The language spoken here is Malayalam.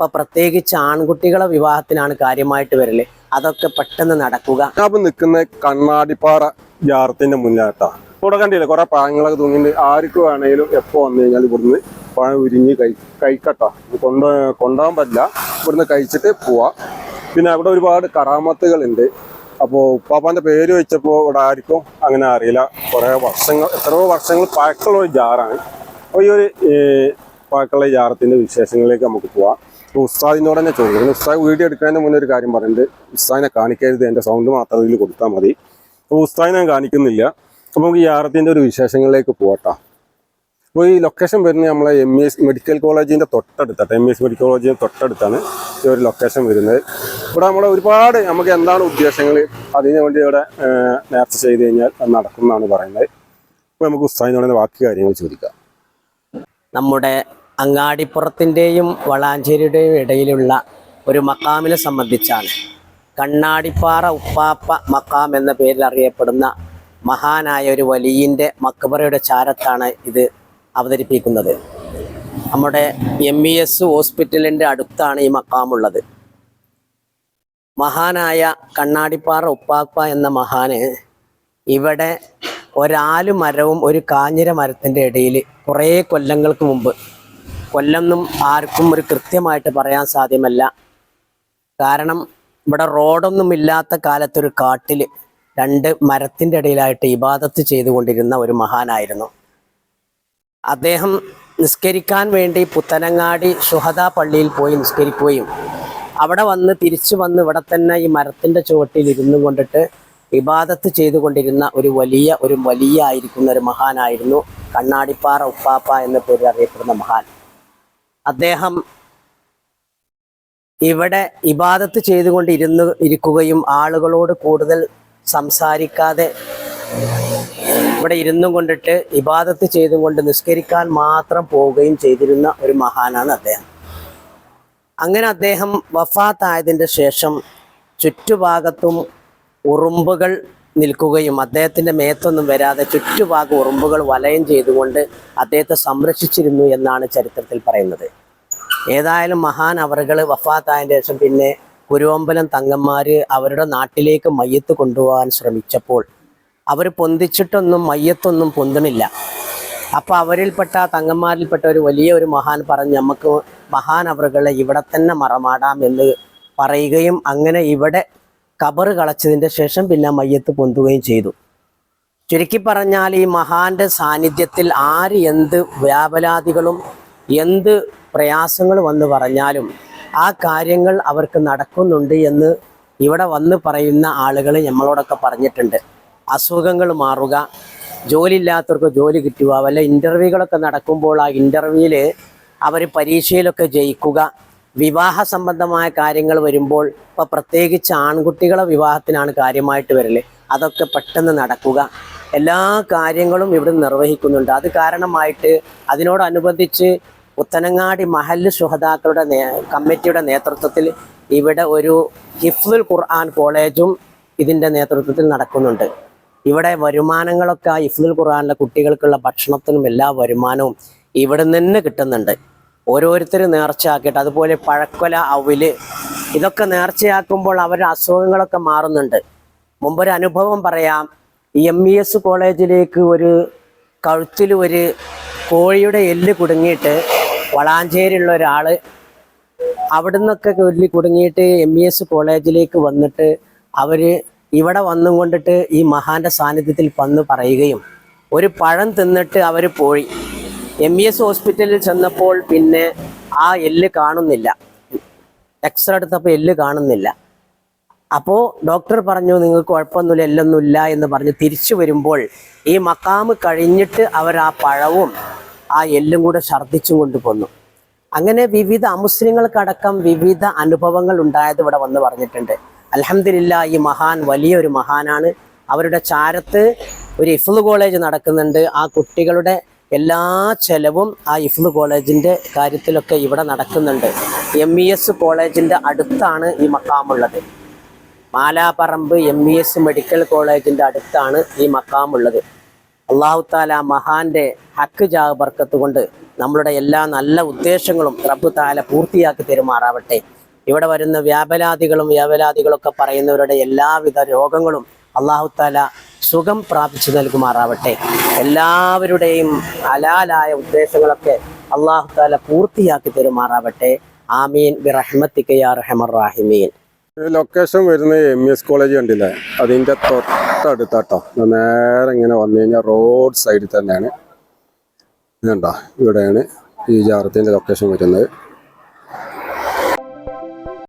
അപ്പൊ പ്രത്യേകിച്ച് ആൺകുട്ടികളെ വിവാഹത്തിനാണ് കാര്യമായിട്ട് വരൽ. അതൊക്കെ പെട്ടെന്ന് നടക്കുക. അപ്പം നിൽക്കുന്ന കണ്ണാടിപ്പാറ ജാറത്തിന്റെ മുന്നാട്ടാ. ഇവിടെ കണ്ടില്ലേ? കുറെ പഴങ്ങളൊക്കെ തൂങ്ങിണ്ട്. ആർക്ക് വേണേലും എപ്പോ വന്നു കഴിഞ്ഞാൽ ഇവിടുന്ന് പഴം ഉരിഞ്ഞ് കൈ കഴിക്കട്ടോ. കൊണ്ട് കൊണ്ടുപോകാൻ പറ്റില്ല. ഇവിടുന്ന് കഴിച്ചിട്ട് പോവാ. പിന്നെ അവിടെ ഒരുപാട് കറാമത്തുകളുണ്ട്. അപ്പോൾ ഉപ്പാപ്പാന്റെ പേര് വെച്ചപ്പോൾ ഇവിടെ ആർക്കും അങ്ങനെ അറിയില്ല. കുറേ വർഷങ്ങൾ എത്രയോ വർഷങ്ങൾ പഴക്കമുള്ള ഒരു ജാറാണ്. അപ്പോൾ ഈ ഒരു പഴക്കമുള്ള ജാറത്തിന്റെ വിശേഷങ്ങളിലേക്ക് നമുക്ക് പോവാം. ഉസ്താദിനോട് തന്നെ ചോദിക്കും. ഉസ്താദ് വീഡിയോ എടുക്കുന്നതിന് മുന്നേ ഒരു കാര്യം പറയുന്നുണ്ട്. ഉസ്താദിനെ കാണിക്കരുത് എന്റെ സൗണ്ട് മാത്രം ഇതിൽ കൊടുത്താൽ മതി. അപ്പോൾ ഉസ്താദിനെ ഞാൻ കാണിക്കുന്നില്ല. അപ്പോൾ നമുക്ക് ഈ യാറത്തിന്റെ ഒരു വിശേഷങ്ങളിലേക്ക് പോകട്ടോ അപ്പോൾ ഈ ലൊക്കേഷൻ വരുന്നത് നമ്മളെ എം എസ് മെഡിക്കൽ കോളേജിന്റെ തൊട്ടടുത്താണ്. എം എസ് മെഡിക്കൽ കോളേജിന്റെ തൊട്ടടുത്താണ് ഈ ഒരു ലൊക്കേഷൻ വരുന്നത്. ഇവിടെ നമ്മൾ ഒരുപാട് നമുക്ക് എന്താണ് ഉദ്ദേശങ്ങൾ? അതിന് വേണ്ടി ഇവിടെ നേർച്ച ചെയ്ത് കഴിഞ്ഞാൽ അത് നടക്കുന്നതാണ് പറയുന്നത്. അപ്പോൾ നമുക്ക് ഉസ്താദിനോട് ബാക്കി കാര്യങ്ങൾ ചോദിക്കാം. നമ്മുടെ അങ്ങാടിപ്പുറത്തിന്റെയും വളാഞ്ചേരിയുടെയും ഇടയിലുള്ള ഒരു മക്കാമിനെ സംബന്ധിച്ചാണ്. കണ്ണാടിപ്പാറ ഉപ്പാപ്പ മക്കാം എന്ന പേരിൽ അറിയപ്പെടുന്ന മഹാനായ ഒരു വലിയന്റെ മക്ബറയുടെ ചാരത്താണ് ഇത് അവതരിപ്പിക്കുന്നത്. നമ്മുടെ എം ഇ എസ് ഹോസ്പിറ്റലിന്റെ അടുത്താണ് ഈ മക്കാമുള്ളത്. മഹാനായ കണ്ണാടിപ്പാറ ഉപ്പാപ്പ എന്ന മഹാന് ഇവിടെ ഒരാലു മരവും ഒരു കാഞ്ഞിര മരത്തിന്റെ ഇടയിൽ കുറേ കൊല്ലങ്ങൾക്ക് മുമ്പ് കൊല്ലൊന്നും ആർക്കും ഒരു കൃത്യമായിട്ട് പറയാൻ സാധ്യമല്ല. കാരണം ഇവിടെ റോഡൊന്നും ഇല്ലാത്ത കാലത്തൊരു കാട്ടിൽ രണ്ട് മരത്തിന്റെ ഇടയിലായിട്ട് ഇബാദത്ത് ചെയ്തുകൊണ്ടിരുന്ന ഒരു മഹാനായിരുന്നു. അദ്ദേഹം നിസ്കരിക്കാൻ വേണ്ടി പുത്തനങ്ങാടി സുഹദ പള്ളിയിൽ പോയി നിസ്കരിക്കുകയും അവിടെ വന്ന് തിരിച്ചു വന്ന് ഇവിടെ തന്നെ ഈ മരത്തിന്റെ ചുവട്ടിൽ ഇരുന്നു കൊണ്ടിട്ട് ഇബാദത്ത് ചെയ്തുകൊണ്ടിരുന്ന ഒരു വലിയ ഒരു വലിയ ആയിരിക്കുന്ന ഒരു മഹാനായിരുന്നു കണ്ണാടിപ്പാറ ഉപ്പാപ്പ എന്ന പേരിൽ അറിയപ്പെടുന്ന മഹാൻ. അദ്ദേഹം ഇവിടെ ഇബാദത്ത് ചെയ്തുകൊണ്ട് ഇരുന്ന് ഇരിക്കുകയും ആളുകളോട് കൂടുതൽ സംസാരിക്കാതെ ഇവിടെ ഇരുന്നും കൊണ്ടിട്ട് ഇബാദത്ത് ചെയ്തും കൊണ്ട് നിസ്കരിക്കാൻ മാത്രം പോവുകയും ചെയ്തിരുന്ന ഒരു മഹാനാണ് അദ്ദേഹം. അങ്ങനെ അദ്ദേഹം വഫാത്തായതിന്റെ ശേഷം ചുറ്റുഭാഗത്തും ഉറുമ്പുകൾ നിൽക്കുകയും അദ്ദേഹത്തിന്റെ മേത്തൊന്നും വരാതെ ചുറ്റുഭാഗം ഉറുമ്പുകൾ വലയം ചെയ്തുകൊണ്ട് അദ്ദേഹത്തെ സംരക്ഷിച്ചിരുന്നു എന്നാണ് ചരിത്രത്തിൽ പറയുന്നത്. ഏതായാലും മഹാൻ അവറുകൾ വഫാത്തായതിന്റെ ശേഷം പിന്നെ കുരുവമ്പലം തങ്ങന്മാർ അവരുടെ നാട്ടിലേക്ക് മയ്യത്ത് കൊണ്ടുപോകാൻ ശ്രമിച്ചപ്പോൾ അവർ പൊന്തിച്ചിട്ടൊന്നും മയ്യത്തൊന്നും പൊന്തണില്ല. അപ്പോൾ അവരിൽപ്പെട്ട തങ്ങന്മാരിൽപ്പെട്ട ഒരു വലിയ ഒരു മഹാൻ പറഞ്ഞ് നമുക്ക് മഹാൻ അവറുകളെ ഇവിടെ തന്നെ മറമാടാം എന്ന് പറയുകയും അങ്ങനെ ഇവിടെ കബറ് കളച്ചതിന്റെ ശേഷം പിന്നെ മയ്യത്ത് പൊന്തുകയും ചെയ്തു. ചുരുക്കി പറഞ്ഞാൽ ഈ മഹാന്റെ സാന്നിധ്യത്തിൽ ആര് എന്ത് വ്യാപലാദികളും എന്ത് പ്രയാസങ്ങൾ വന്ന് പറഞ്ഞാലും ആ കാര്യങ്ങൾ അവർക്ക് നടക്കുന്നുണ്ട് എന്ന് ഇവിടെ വന്ന് പറയുന്ന ആളുകൾ നമ്മളോടൊക്കെ പറഞ്ഞിട്ടുണ്ട്. അസുഖങ്ങൾ മാറുക ജോലി ഇല്ലാത്തവർക്ക് ജോലി കിട്ടുക വല്ല ഇന്റർവ്യൂകളൊക്കെ നടക്കുമ്പോൾ ആ ഇന്റർവ്യൂവിൽ അവർ പരീക്ഷയിലൊക്കെ ജയിക്കുക വിവാഹ സംബന്ധമായ കാര്യങ്ങൾ വരുമ്പോൾ ഇപ്പോൾ പ്രത്യേകിച്ച് ആൺകുട്ടികളെ വിവാഹത്തിനാണ് കാര്യമായിട്ട് വരൽ. അതൊക്കെ പെട്ടെന്ന് നടക്കുക. എല്ലാ കാര്യങ്ങളും ഇവിടെ നിർവഹിക്കുന്നുണ്ട്. അത് കാരണമായിട്ട് അതിനോടനുബന്ധിച്ച് പുത്തനങ്ങാടി മഹല്ല് ശുഹതാക്കളുടെ കമ്മിറ്റിയുടെ നേതൃത്വത്തിൽ ഇവിടെ ഒരു ഹിഫ്ലുൽ ഖുർആൻ കോളേജും ഇതിന്റെ നേതൃത്വത്തിൽ നടക്കുന്നുണ്ട്. ഇവിടെ വരുമാനങ്ങളൊക്കെ ഖുർആാനിലെ ഖുർആനിലെ കുട്ടികൾക്കുള്ള ഭക്ഷണത്തിനും എല്ലാ വരുമാനവും ഇവിടെ നിന്ന് കിട്ടുന്നുണ്ട്. ഓരോരുത്തർ നേർച്ചയാക്കിയിട്ട് അതുപോലെ പഴക്കൊല അവിൽ ഇതൊക്കെ നേർച്ചയാക്കുമ്പോൾ അവരുടെ അസുഖങ്ങളൊക്കെ മാറുന്നുണ്ട്. മുമ്പൊരു അനുഭവം പറയാം. എം ഇ എസ് കോളേജിലേക്ക് ഒരു കഴുത്തിൽ ഒരു കോഴിയുടെ എല്ല് കുടുങ്ങിയിട്ട് വളാഞ്ചേരിയുള്ള ഒരാൾ അവിടുന്നൊക്കെ കൊല്ലി കുടുങ്ങിയിട്ട് എം ഇ എസ് കോളേജിലേക്ക് വന്നിട്ട് അവർ ഇവിടെ വന്നും കൊണ്ടിട്ട് ഈ മഹാന്റെ സാന്നിധ്യത്തിൽ വന്ന് പറയുകയും ഒരു പഴം തിന്നിട്ട് അവർ പോയി. എം ഇ എസ് ഹോസ്പിറ്റലിൽ ചെന്നപ്പോൾ പിന്നെ ആ എല്ല് കാണുന്നില്ല. എക്സ്റേ എടുത്തപ്പോൾ എല്ല് കാണുന്നില്ല. അപ്പോൾ ഡോക്ടർ പറഞ്ഞു നിങ്ങൾക്ക് കുഴപ്പമൊന്നുമില്ല എല്ലൊന്നുമില്ല എന്ന് പറഞ്ഞ് തിരിച്ചു വരുമ്പോൾ ഈ മക്കാമ് കഴിഞ്ഞിട്ട് അവർ ആ പഴവും ആ എല്ലും കൂടെ ഛർദ്ദിച്ചും കൊണ്ട് പോന്നു അങ്ങനെ വിവിധ അമുസ്ലിങ്ങൾക്കടക്കം വിവിധ അനുഭവങ്ങൾ ഉണ്ടായത് ഇവിടെ വന്ന് പറഞ്ഞിട്ടുണ്ട്. അലഹമില്ല ഈ മഹാൻ വലിയൊരു മഹാനാണ്. അവരുടെ ചാരത്ത് ഒരു ഇഫ്ലു കോളേജ് നടക്കുന്നുണ്ട്. ആ കുട്ടികളുടെ എല്ലാ ചെലവും ആ ഇഫ്ലു കോളേജിന്റെ കാര്യത്തിലൊക്കെ ഇവിടെ നടക്കുന്നുണ്ട്. എം ഇ എസ് കോളേജിന്റെ അടുത്താണ് ഈ മക്കാമുള്ളത്. Malaparamba M E S medical കോളേജിന്റെ അടുത്താണ് ഈ മക്കാമുള്ളത്. അള്ളാഹു താല മഹാന്റെ ഹക്ക് ജാഹ് ബർക്കത്ത് കൊണ്ട് നമ്മളുടെ എല്ലാ നല്ല ഉദ്ദേശങ്ങളും റബ്ബ് താല പൂർത്തിയാക്കി തരുമാറാവട്ടെ. ഇവിടെ വരുന്ന വ്യാപലാദികളും വ്യാപലാദികളൊക്കെ പറയുന്നവരുടെ എല്ലാവിധ രോഗങ്ങളും അള്ളാഹു താല സുഖം പ്രാപിച്ചു നൽകുമാറാവട്ടെ. എല്ലാവരുടെയും ഹലാലായ ഉദ്ദേശങ്ങളൊക്കെ അള്ളാഹു താല പൂർത്തിയാക്കി തരുമാറാവട്ടെ. ആമീൻ. ബിറഹ്മത്തിക്ക് യാ ലൊക്കേഷൻ വരുന്നത് എം എസ് കോളേജ് കണ്ടില്ലേ? അതിന്റെ തൊട്ടടുത്താട്ടോ. നേരെ ഇങ്ങനെ വന്നു കഴിഞ്ഞാൽ റോഡ് സൈഡിൽ തന്നെയാണ്. ഇതുണ്ടോ? ഇവിടെയാണ് ഈ ജാറത്തിന്റെ ലൊക്കേഷൻ വരുന്നത്.